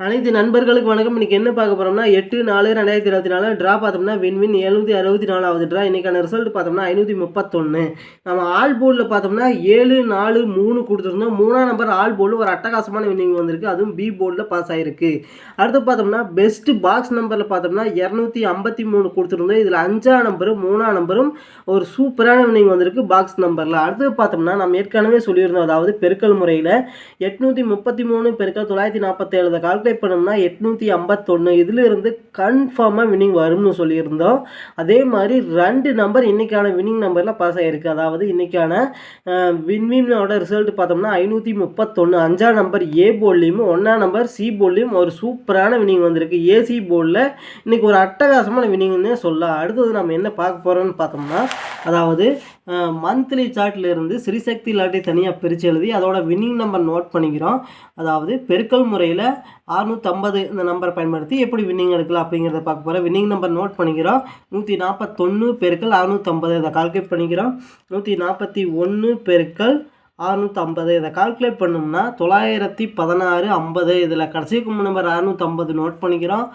அனைத்து நண்பர்களுக்கு வணக்கம். இன்றைக்கி என்ன பார்க்க போகிறோம்னா எட்டு நாலு ரெண்டாயிரத்தி இருபத்தி நாலு ட்ரா பார்த்தோம்னா வின் வின் எழுநூற்றி அறுபத்தி நாலாவது ட்ரா இன்றைக்கான ரிசல்ட் பார்த்தோம்னா ஐநூற்றி முப்பத்தொன்று நம்ம ஆல் போர்டில் பார்த்தோம்னா ஏழு நாலு மூணு கொடுத்துருந்தோம். மூணாம் நம்பர் ஆல் போர்டில் ஒரு அட்டகாசமான வின்னிங் வந்திருக்கு. அதுவும் பி போர்டில் பாஸ் ஆகிருக்கு அடுத்து பார்த்தோம்னா பெஸ்ட்டு பாக்ஸ் நம்பரில் பார்த்தோம்னா இரநூத்தி ஐம்பத்தி மூணு கொடுத்துருந்தோம். இதில் அஞ்சாம் நம்பரும் மூணாம் நம்பரும் ஒரு சூப்பரான வின்னிங் வந்திருக்கு பாக்ஸ் நம்பரில் அடுத்து பார்த்தோம்னா நம்ம ஏற்கனவே சொல்லியிருந்தோம் அதாவது பெருக்கல் முறையில் எட்நூற்றி முப்பத்தி மூணு பெருக்கல் தொள்ளாயிரத்தி நாற்பத்தேழு கால் கால்குலேட் பண்ணோம்னா எட்நூற்றி ஐம்பத்தொன்று இதிலிருந்து கன்ஃபார்மாக வின்னிங் வரும்னு சொல்லியிருந்தோம். அதே மாதிரி ரெண்டு நம்பர் இன்றைக்கான வின்னிங் நம்பரில் பாஸ் ஆகிருக்கு அதாவது இன்றைக்கான வின்வினோட ரிசல்ட் பார்த்தோம்னா ஐநூற்றி முப்பத்தொன்று அஞ்சாம் நம்பர் ஏ போல்லையும் ஒன்றாம் நம்பர் சி போல்லையும் ஒரு சூப்பரான வின்னிங் வந்திருக்கு. ஏசி போர்டில் இன்றைக்கி ஒரு அட்டகாசமான வின்னிங்னே சொல்லலாம். அடுத்தது நம்ம என்ன பார்க்க போகிறோம்னு பார்த்தோம்னா அதாவது மந்த்லி சார்ட்லேருந்து ஸ்ரீசக்தி லாட்டை தனியாக பிரித்து எழுதி அதோட வின்னிங் நம்பர் நோட் பண்ணிக்கிறோம். அதாவது பெருக்கல் முறையில் அறுநூற்றம்பது இந்த நம்பரை பயன்படுத்தி எப்படி வின்னிங் எடுக்கலாம் அப்படிங்கிறத பார்க்க போகிறோம் வின்னிங் நம்பர் நோட் பண்ணிக்கிறோம். நூற்றி நாற்பத்தொன்று பெருக்கல் அறுநூற்றம்பது இதை கால்குலேட் பண்ணிக்கிறோம். நூற்றி நாற்பத்தி ஒன்று பெருக்கல் அறுநூற்றம்பது இதை கால்குலேட் பண்ணோம்னா தொள்ளாயிரத்தி பதினாறு ஐம்பது. இதில் கடைசி கும்பு நம்பர் அறுநூற்றம்பது நோட் பண்ணிக்கிறோம்.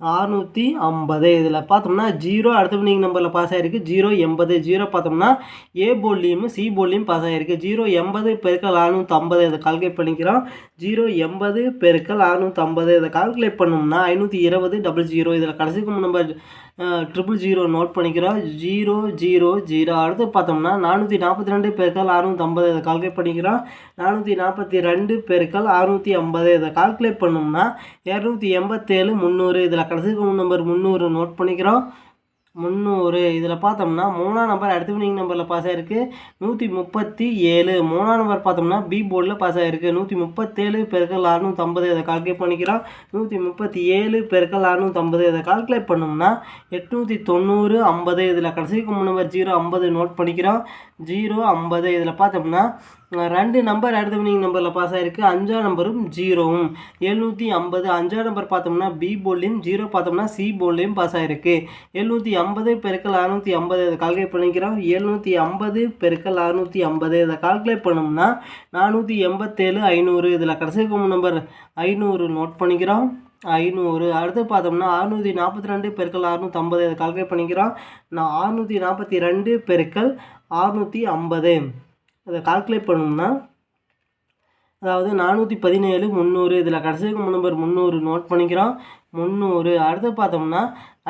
அறுநூற்றி ஐம்பது. இதில் பார்த்தோம்னா ஜீரோ அடுத்த வினிங் நம்பரில் பாஸ் ஆகிருக்கு ஜீரோ எண்பது. ஜீரோ பார்த்தோம்னா ஏ போர்ட்லேயும் சி போர்ட்லேயும் பாஸ் ஆகிருக்கு ஜீரோ எண்பது பெருக்கல் அறுநூற்றம்பது இதை கால்குலேட் பண்ணிக்கிறோம். ஜீரோ எண்பது பெருக்கல் அறுநூற்றம்பது இதை கால்குலேட் பண்ணோம்னா ஐநூற்றி இருபது டபுள் ஜீரோ இதில் கடைசிக்கு நம்பர் ட்ரிபிள் ஜீரோ நோட் பண்ணிக்கிறோம். Zero zero zero. அடுத்து பார்த்தோம்னா நானூற்றி நாற்பத்தி ரெண்டு பெருக்கல் அறுநூற்றம்பது இதை கால்குலேட் பண்ணிக்கிறோம். நானூற்றி நாற்பத்தி ரெண்டு பெருக்கல் அறுநூற்றி ஐம்பது இதை கால்குலேட் பண்ணோம்னா இரநூத்தி எண்பத்தேழு முந்நூறு. இதில் கடைசி நம்பர் முந்நூறு நோட் பண்ணிக்கிறோம். முந்நூறு. இதில் பார்த்தோம்னா மூணாம் நம்பர் அடுத்த வினிங் நம்பரில் பாஸ் ஆகிருக்கு நூற்றி முப்பத்தி ஏழு. மூணாம் நம்பர் பார்த்தோம்னா பி போர்டில் பாஸ் ஆகிருக்கு நூற்றி முப்பத்தேழு பெருக்கல் அறுநூற்றம்பது இதை கால்குலேட் பண்ணிக்கிறோம். நூற்றி முப்பத்தி ஏழு பெருக்கல் அறுநூற்றம்பது இதை கால்குலேட் பண்ணோம்னா எட்நூற்றி தொண்ணூறு ஐம்பது. இதில் கடைசி கும்பு நம்பர் ஜீரோ ஐம்பது நோட் பண்ணிக்கிறோம். ஜீரோ ஐம்பது. இதில் பார்த்தோம்னா ரெண்டு நம்பர் அடுத்த வினிங் நம்பரில் பாஸ் ஆகிருக்கு அஞ்சாம் நம்பரும் ஜீரோவும் எழுநூற்றி ஐம்பது அஞ்சாம் நம்பர் பார்த்தோம்னா பி போர்ட்லேயும் ஜீரோ பார்த்தோம்னா சி போல்லையும் பாஸ் ஆகிருக்கு எழுநூற்றி ஐம்பது பெருக்கல் அறுநூற்றி ஐம்பது இதை கால்குலேட் பண்ணிக்கிறோம். எழுநூற்றி ஐம்பது பெருக்கல் அறுநூற்றி ஐம்பது இதை கால்குலேட் பண்ணோம்னா நானூற்றி எண்பத்தேழு ஐநூறு. இதில் கடைசி கும்பு நம்பர் ஐநூறு நோட் பண்ணிக்கிறோம். ஐநூறு. அடுத்து பார்த்தோம்னா அறுநூற்றி நாற்பத்தி ரெண்டு பெருக்கல் அறுநூற்றம்பது இதை கால்குலேட் பண்ணிக்கிறோம். நான் அறுநூற்றி நாற்பத்தி ரெண்டு பெருக்கல் அறுநூற்றி ஐம்பது. அதை கால்குலேட் பண்ணோம்னா அதாவது நானூற்றி பதினேழு முந்நூறு இதில் கடைசிக்கு நம்பர் முந்நூறு நோட் பண்ணிக்கிறோம். முந்நூறு. அடுத்து பார்த்தோம்னா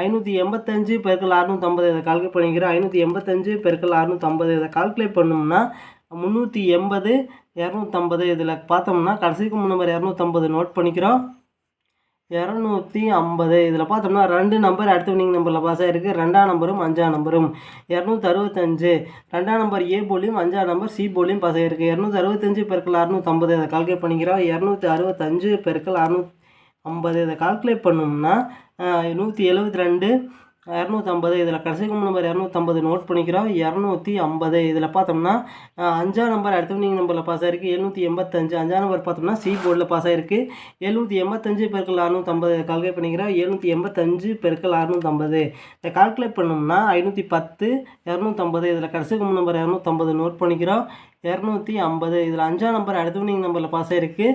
ஐநூற்றி எண்பத்தஞ்சு பெருக்கல் அறுநூற்றம்பது இதை கால்குலேட் பண்ணிக்கிறோம். ஐநூற்றி எண்பத்தஞ்சு பெருக்கல் அறுநூற்றம்பது இதை கால்குலேட் பண்ணோம்னா முந்நூற்றி எண்பது இரநூத்தம்பது இதில் பார்த்தோம்னா கடைசிக்கு நம்பர் இரநூத்தம்பது நோட் பண்ணிக்கிறோம். இரநூத்தி ஐம்பது. இதில் பார்த்தோம்னா ரெண்டு நம்பர் அடுத்த வினிங் நம்பரில் பாஸ் ஆகிருக்கு ரெண்டாம் நம்பரும் அஞ்சாம் நம்பரும் இரநூத்தி அறுபத்தஞ்சு. ரெண்டாம் நம்பர் ஏ போலியும் அஞ்சாம் நம்பர் சி போலியும் பாஸ் ஆகிருக்கு இரநூத்தி அறுபத்தஞ்சு பெருக்கள் அறுநூத்தம்பது இதை கால்குலேட் பண்ணிக்கிறோம் இரநூத்தி அறுபத்தஞ்சு பெருக்கள் அறுநூத் ஐம்பது. இதை கால்குலேட் பண்ணோம்னா நூற்றி எழுபத்தி ரெண்டு இரநூத்தம்பது. இதில் கடைசி கும்பல் நம்பர் இரநூத்தம்பது நோட் பண்ணிக்கிறோம். இரநூத்தி ஐம்பது. இதில் பார்த்தோம்னா அஞ்சாம் நம்பர் அடுத்த நீங்கள் நம்பரில் பாஸ் ஆகிருக்கு எழுநூற்றி எண்பத்தஞ்சு. அஞ்சாம் நம்பர் பார்த்தோம்னா சி போர்டில் பாஸ் ஆகிருக்கு எழுநூற்றி எண்பத்தஞ்சு பெருக்கள் அறுநூத்தம்பது. கால்குலேட் பண்ணிக்கிறோம். எழுநூற்றி எண்பத்தஞ்சு பெருக்கள் அறுநூத்தம்பது. இதை கால்குலேட் பண்ணோம்னா ஐநூற்றி பத்து இரநூத்தம்பது. இதில் கடைசி கும்பல் நம்பர் இரநூத்தம்பது நோட் பண்ணிக்கிறோம். இரநூத்தி ஐம்பது. இதில் அஞ்சாம் நம்பர் அடுத்த நம்பரில் பாஸ் ஆகிருக்கு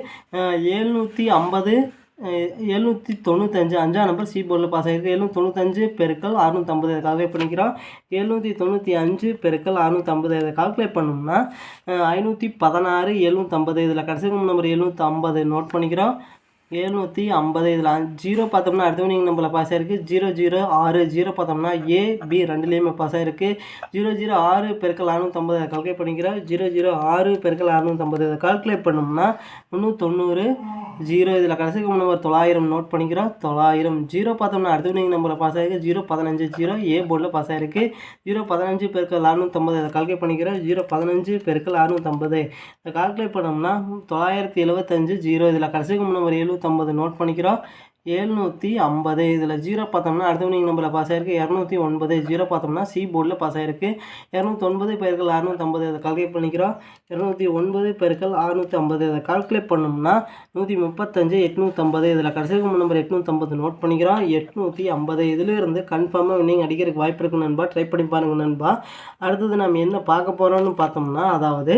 எழுநூற்றி ஐம்பது எழுநூற்றி தொண்ணூத்தஞ்சு அஞ்சாம் நம்பர் சி போர்டில் பாஸ் ஆகிருக்கு எழுநூற்றி தொண்ணூத்தஞ்சு பெருக்கள் அறுநூற்றம்பது இதை கால்குலேட் பண்ணிக்கிறோம்? எழுநூற்றி தொண்ணூற்றி அஞ்சு பெருக்கள் அறுநூற்றம்பது இதை கால்குலேட் பண்ணோம்னா ஐநூற்றி பதினாறு எழுநூற்றம்பது இதில் கடைசி நம்பர் எழுநூற்றி ஐம்பது நோட் பண்ணிக்கிறோம். எழுநூற்றி ஐம்பது இதில் ஜீரோ பார்த்தோம்னா அடுத்த வினிங் நம்பரில் பாஸ் ஆகிருக்கு ஜீரோ ஜீரோ ஆறு ஜீரோ பார்த்தோம்னா ஏ பி ரெண்டுலேயுமே பாஸ் ஆகிருக்கு ஜீரோ ஜீரோ ஆறு பெருக்கள் அறுநூற்றம்பது அதை கால்குலேட் பண்ணிக்கிறோம். ஜீரோ ஜீரோ ஆறு பெருக்கள் அறுநூற்றம்பது இதை கால்குலேட் பண்ணோம்னா முந்நூற்றொண்ணூறு ஜீரோ இதில் கடைசிக்கு நம்பர் தொள்ளாயிரம் நோட் பண்ணிக்கிறோம். தொள்ளாயிரம் ஜீரோ பார்த்தோம்னா அடுத்த வினிங் நம்பரில் பாஸ் ஆகிருக்கு ஜீரோ பதினஞ்சு ஜீரோ ஏ போர்டில் பாஸ் ஆகிருக்கு ஜீரோ பதினஞ்சு பெருக்கள் அறுநூற்றம்பது அதை கால்குலேட் பண்ணிக்கிறோம். ஜீரோ பதினஞ்சு பெருக்கள் அறுநூற்றம்பது இதை கால்குலேட் பண்ணோம்னா தொள்ளாயிரத்தி எழுபத்தஞ்சு ஜீரோ இதில் கடைசிக்கு நம்பர் எழுநூற்றம்பது நோட் பண்ணிக்கிறோம். எழுநூற்றி ஐம்பது. இதில் ஜீரோ பார்த்தோம்னா அடுத்த வினிங் நம்பரில் பாஸ் ஆகிருக்கு இரநூத்தி ஒன்பது. ஜீரோ பார்த்தோம்னா சி போர்டில் பாஸ் ஆயிருக்கு. இரநூத்தி ஒன்பது பெருக்கள் அறுநூற்றம்பது இதை கால்குலேட் பண்ணிக்கிறோம். இரநூத்தி ஒன்பது பெருக்கள் அறுநூற்றி ஐம்பது இதை கால்குலேட் பண்ணோம்னா நூற்றி முப்பத்தஞ்சு எட்நூற்றம்பது இதில் கடைசி நம்பர் எட்நூற்றம்பது நோட் பண்ணிக்கிறோம். எட்நூற்றி ஐம்பது. இதிலிருந்து கன்ஃபார்மாக வினிங் அடிக்கிறதுக்கு வாய்ப்பு இருக்கு நண்பா. ட்ரை பண்ணி பாருங்க நண்பா. அடுத்தது நம்ம என்ன பார்க்க போகிறோம்னு பார்த்தோம்னா அதாவது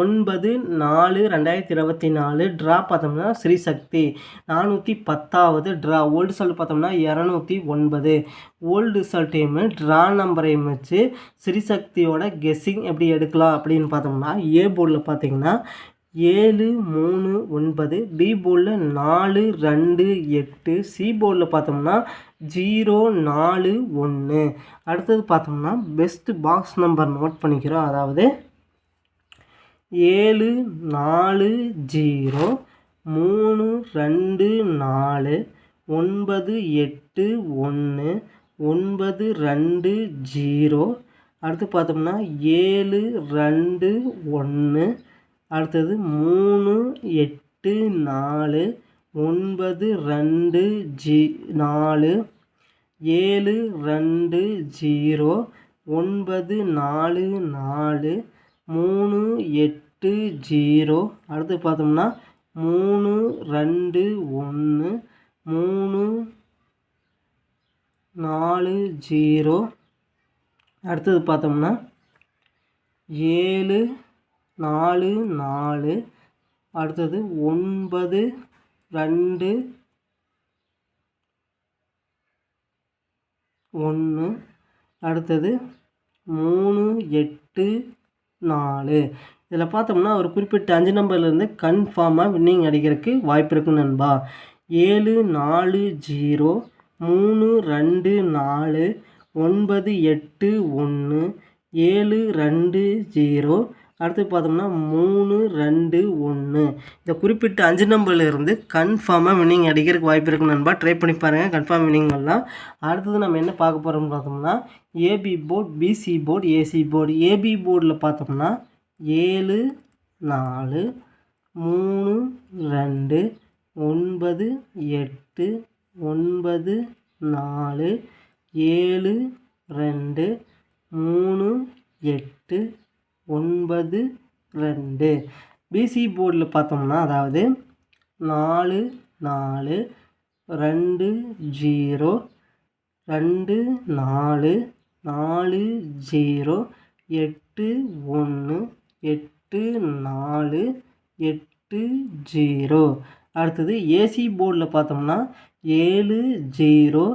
ஒன்பது நாலு ரெண்டாயிரத்தி இருபத்தி நாலு ட்ரா பார்த்தோம்னா ஸ்ரீசக்தி நானூற்றி பத்தாவது ட்ரா ஓல்டு ரிசல்ட் பார்த்தோம்னா இரநூத்தி ஒன்பது. ஓல்டு ரிசல்ட் டைமு ட்ரா நம்பரையும் வச்சு ஸ்ரீசக்தியோட கெஸ்ஸிங் எப்படி எடுக்கலாம் அப்படின்னு பார்த்தோம்னா ஏ போர்டில் பார்த்தீங்கன்னா ஏழு மூணு ஒன்பது பி போர்டில் நாலு ரெண்டு எட்டு சி போர்டில் பார்த்தோம்னா ஜீரோ நாலு ஒன்று அடுத்தது பார்த்தோம்னா பெஸ்ட்டு பாக்ஸ் நம்பர் நோட் பண்ணிக்கிறோம். அதாவது ஏழு நாலு ஜீரோ மூணு ரெண்டு நாலு ஒன்பது எட்டு ஒன்று ஒன்பது ரெண்டு ஜீரோ. அடுத்து பார்த்தோம்னா ஏழு ரெண்டு ஒன்று. அடுத்தது மூணு எட்டு நாலு ஒன்பது ரெண்டு ஜி நாலு. ஏழு ரெண்டு ஜீரோ ஒன்பது நாலு நாலு. மூணு எட்டு ஜீரோ. அடுத்து பார்த்தோம்னா மூணு ரெண்டு ஒன்று மூணு நாலு ஜீரோ. அடுத்தது பார்த்தோம்னா ஏழு நாலு நாலு. அடுத்தது ஒன்பது ரெண்டு ஒன்று அடுத்தது மூணு எட்டு நாலு. இதில் பார்த்தோம்னா ஒரு குறிப்பிட்ட அஞ்சு நம்பர்லேருந்து கன்ஃபார்மாக வின்னிங் அடிக்கிறதுக்கு வாய்ப்பு இருக்கும் நண்பா. ஏழு நாலு ஜீரோ மூணு ரெண்டு நாலு ஒன்பது எட்டு ஒன்று ஏழு ரெண்டு ஜீரோ அடுத்து பார்த்தோம்னா மூணு ரெண்டு ஒன்று இந்த குறிப்பிட்ட அஞ்சு நம்பர்லேருந்து கன்ஃபார்மாக வினிங் அடிக்கிறதுக்கு வாய்ப்பு இருக்குன்னு நண்பா. ட்ரை பண்ணி பாருங்கள் கன்ஃபார்ம் வின்னிங் அடுத்தது நம்ம என்ன பார்க்க போகிறோம்னு பார்த்தோம்னா AB board BC board AC board AB போர்டில் பார்த்தோம்னா ஏழு நாலு மூணு ரெண்டு ஒன்பது எட்டு ஒன்பது நாலு ஏழு ரெண்டு மூணு எட்டு ஒன்பது ரெண்டு. பிசி போர்டில் பார்த்தோம்னா அதாவது நாலு நாலு ரெண்டு ஜீரோ ரெண்டு நாலு நாலு ஜீரோ எட்டு ஒன்று எட்டு நாலு எட்டு ஜீரோ. அடுத்தது ஏசி போர்டில் பார்த்தோம்னா ஏழு ஜீரோ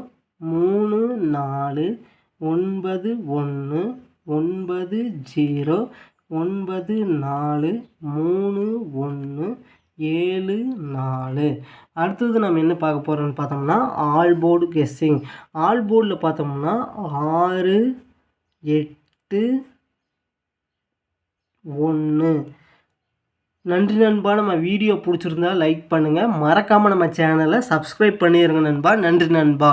மூணு நாலு ஒன்பது ஒன்று ஒன்பது ஜீரோ ஒன்பது நாலு மூணு ஒன்று ஏழு நாலு. அடுத்தது நம்ம என்ன பார்க்க போகிறோம்னு பார்த்தோம்னா ஆல் போர்டு கெஸ்ஸிங் ஆல் போர்டில் பார்த்தோம்னா ஆறு எட்டு ஒன்று நன்றி நண்பா. நம்ம வீடியோ பிடிச்சிருந்தா லைக் பண்ணுங்கள் மறக்காமல் நம்ம சேனலை சப்ஸ்கிரைப் பண்ணிடுங்க நண்பா. நன்றி நண்பா.